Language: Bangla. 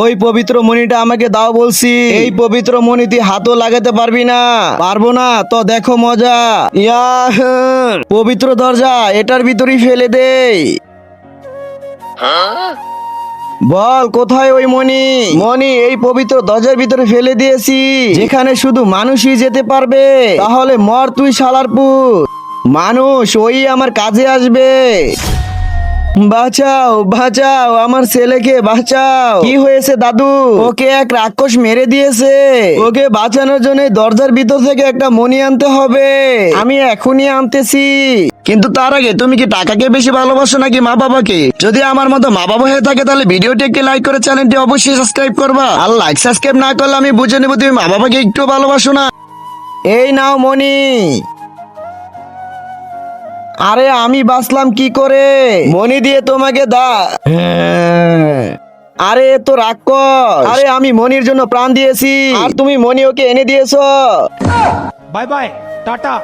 ওই পবিত্র মণিটা আমাকে দাও বলছি। এই পবিত্র মণি তুই হাতও লাগাতে পারবি না। পারব না, তো দেখো মজা। ইয়া পবিত্র দরজা, এটার ভিতরেই ফেলে দেই বল, কোথায় ওই মণি? মণি, এই পবিত্র দরজার ভিতরে ফেলে দিয়েছি। যেখানে শুধু মানুষই যেতে পারবে। তাহলে মর তুই, শালার পুত। মানুষ, ওই আমার কাজে আসবে। বাঁচাও বাঁচাও আমার ছেলেকে বাঁচাও। কি হয়েছে দাদু? ওকে এক রাক্ষস মেরে দিয়েছে। ওকে বাঁচানোর জন্য দরজার ভিতর থেকে একটা মনি আনতে হবে। আমি এখনই আনতেছি। কিন্তু তার আগে তুমি কি টাকাকে বেশি ভালোবাসো নাকি মা বাবাকে? যদি আমার মতো মা বাবা হয়ে থাকে তাহলে ভিডিওটি একটি লাইক করে চ্যানেলটি অবশ্যই সাবস্ক্রাইব করবা। আর লাইক সাবস্ক্রাইব না করলে আমি বুঝে নেব তুমি মা বাবাকে একটু ভালোবাসো না। এই নাও মণি। আরে আমি বাঁচলাম কি করে? মনি দিয়ে তোমাকে দা হ্যাঁ। আরে তো রাগ কর আরে আমি মনির জন্য প্রাণ দিয়েছি। আর তুমি মনি ওকে এনে দিয়েছ। Bye bye, tata.